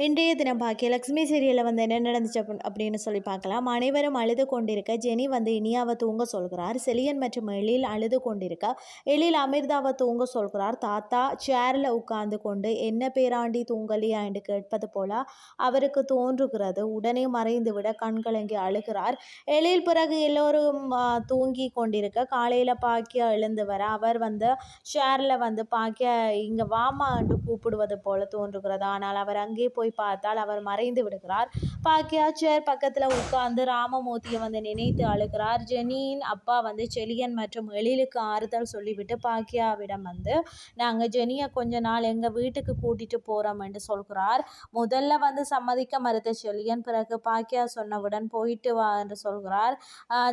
இன்றைய தினம் பாக்கியலட்சுமி சீரியலில் வந்து என்ன நடந்துச்சு அப்படி- அப்படின்னு சொல்லி பார்க்கலாம். அனைவரும் அழுது கொண்டிருக்க ஜெனி வந்து இனியாவை தூங்க சொல்கிறார். செலியன் மற்றும் எழில் அழுது கொண்டிருக்க எழில் அமிர்தாவை தூங்க சொல்கிறார். தாத்தா சேரில் உட்கார்ந்து கொண்டு என்ன பேராண்டி தூங்கலியா? என்று கேட்பது போல அவருக்கு தோன்றுகிறது. உடனே மறைந்து விட கண்கலங்கி அழுகிறார். எழில் பிறகு எல்லோரும் தூங்கி கொண்டிருக்க காலையில் பாக்கியா எழுந்து வர அவர் வந்து ஷேரில் வந்து பாக்கியா இங்கே வாமா என்று கூப்பிடுவது போல தோன்றுகிறது. ஆனால் அவர் அங்கே போய் பார்த்தால் அவர் மறைந்து விடுகிறார். பாக்கியா சேர் பக்கத்தில் உட்கார்ந்து ராமமூர்த்தியை வந்து நினைத்து அழுகிறார். ஜெனியின் அப்பா வந்து செலியன் மற்றும் எழிலுக்கு ஆறுதல் சொல்லிவிட்டு பாக்கியாவிடம் வந்து நாங்கள் ஜெனியை கொஞ்ச நாள் எங்கள் வீட்டுக்கு கூட்டிட்டு போகிறோம் என்று சொல்கிறார். முதல்ல வந்து சம்மதிக்க மறுத்த செலியன் பிறகு பாக்கியா சொன்னவுடன் போயிட்டு வா என்று சொல்கிறார்.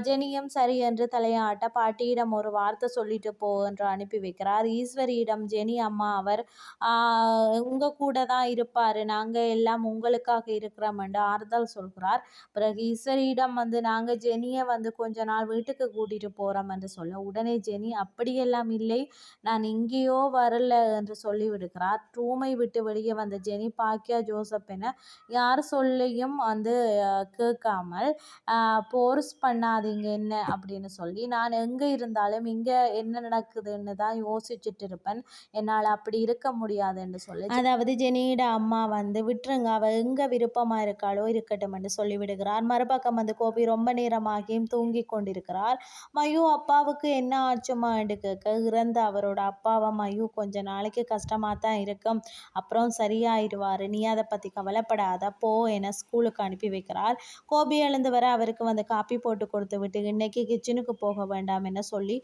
ஜெனியும் சரி என்று தலையாட்ட பாட்டியிடம் ஒரு வார்த்தை சொல்லிட்டு போ என்று அனுப்பி வைக்கிறார். ஈஸ்வரியிடம் ஜெனி அம்மா அவர் உங்கள் கூட தான் இருப்பார். நாங்கள் எல்லாம் உங்களுக்காக இருக்கிறோம் என்று ஆறுதல் சொல்கிறார். பிறகு ஈஸ்வரியிடம் வந்து நாங்கள் ஜெனியை வந்து கொஞ்ச நாள் வீட்டுக்கு கூட்டிட்டு போகிறோம் என்று சொல்ல உடனே ஜெனி அப்படியெல்லாம் இல்லை. நான் இங்கேயோ வரல என்று சொல்லிவிடுகிறார். ரூமை விட்டு வெளியே வந்த ஜெனி பாக்கியா ஜோசப் என யார் சொல்லியும் வந்து கேட்காமல் போர்ஸ் பண்ணாதீங்க என்ன? அப்படின்னு சொல்லி நான் எங்கே இருந்தாலும் இங்கே என்ன நடக்குதுன்னு தான் யோசிச்சுட்டு இருப்பேன். என்னால் அப்படி இருக்க முடியாது என்று சொல்லி அதாவது ஜெனியோட அம்மா வந்து விட்டுருங்க. அவள் எங்கே விருப்பமாக இருக்காளோ இருக்கட்டும் என்று சொல்லிவிடுகிறார். மறுபக்கம் வந்து கோபி ரொம்ப நேரமாகியும் தூங்கி கொண்டிருக்கிறார் மயு அப்பாவுக்கு என்ன ஆச்சுமா என்று கேட்க இறந்த அவரோட அப்பாவை மயு? கொஞ்ச நாளைக்கு கஷ்டமாக தான் இருக்கும். அப்புறம் சரியாயிடுவார். நீ அதை பற்றி கவலைப்படாத. போ என ஸ்கூலுக்கு அனுப்பி வைக்கிறார் கோபி எழுந்து வர அவருக்கு வந்து காப்பி போட்டு கொடுத்து விட்டு இன்னைக்கு கிச்சனுக்கு போக வேண்டாம் என சொல்லி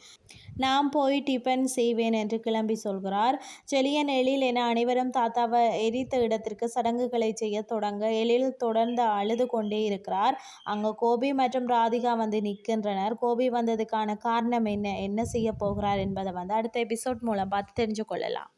நான் போய் டிஃபன் செய்வேன் என்று கிளம்பி சொல்கிறார். செலியன் எழில் என அனைவரும் தாத்தாவை எரித்த இடத்திற்கு சடங்கு சடங்குகளை செய்ய தொடங்க எழில் தொடர்ந்து அழுது கொண்டே இருக்கிறார். அங்கே கோபி மற்றும் ராதிகா வந்து நிற்கின்றனர். கோபி வந்ததுக்கான காரணம் என்ன? என்ன செய்ய போகிறார் என்பதை வந்து அடுத்த எபிசோட் மூலம் பார்த்து தெரிஞ்சு கொள்ளலாம்.